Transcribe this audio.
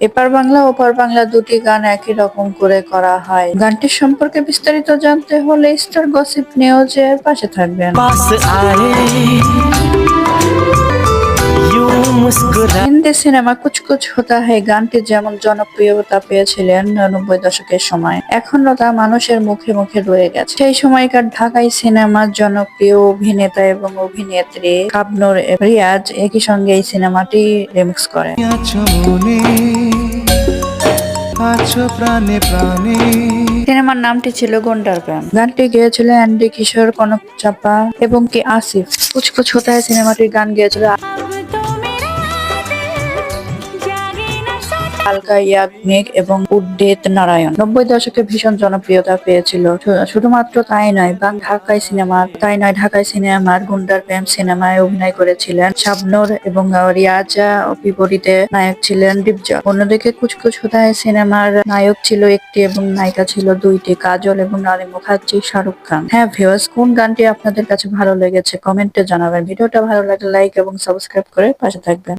এপার বাংলা, ওপার বাংলা দুটি গান একই রকম করে করা হয়। গানটি সম্পর্কে বিস্তারিত জানতে হলে স্টার গসিপ নিউজের পাশে থাকবেন। তাকে সিনেমা কুচকুচ হতা হে গানটি যেমন জনপ্রিয়তা পেয়েছিলেন নিরানব্বই দশকের সময় এখনও তা মানুষের মুখে মুখে রয়ে গেছে। সেই সময়কার ঢাকাই সিনেমার জনপ্রিয় অভিনেতা এবং অভিনেত্রী কাবনুর রিয়াজ একই সঙ্গে এই সিনেমাটি রিমিক্স করে। সিনেমার নামটি ছিল গন্ডার প্রাণ গানটি গিয়েছিল অ্যান্ডি কিশোর কনক চাপা এবং কে আসিফ। কুচকুচ হতায় সিনেমাটির গান গিয়েছিল আলকা ইয়াগনিক এবং উদ্দেত নারায়ণ। নব্বই দশকে ভীষণ জনপ্রিয়তা পেয়েছিল। শুধুমাত্র তাই নয়, বাং ঢাকাই সিনেমা, তাই নয় ঢাকাই সিনেমার গুন্ডার প্রেম সিনেমায় অভিনয় করেছিলেন শাবনূর এবং রিয়াজা বিপরীতে নায়ক ছিলেন ডিপজল অন্যদিকে কুচকুচ হোতায় সিনেমার নায়ক ছিল একটি এবং নায়িকা ছিল দুইটি, কাজল এবং নারী মুখার্জি, শাহরুখ খান। হ্যাঁ ভিউয়ার্স কোন গানটি আপনাদের কাছে ভালো লেগেছে? কমেন্টে জানাবেন। ভিডিওটা ভালো লাগলে লাইক এবং সাবস্ক্রাইব করে পাশে থাকবেন।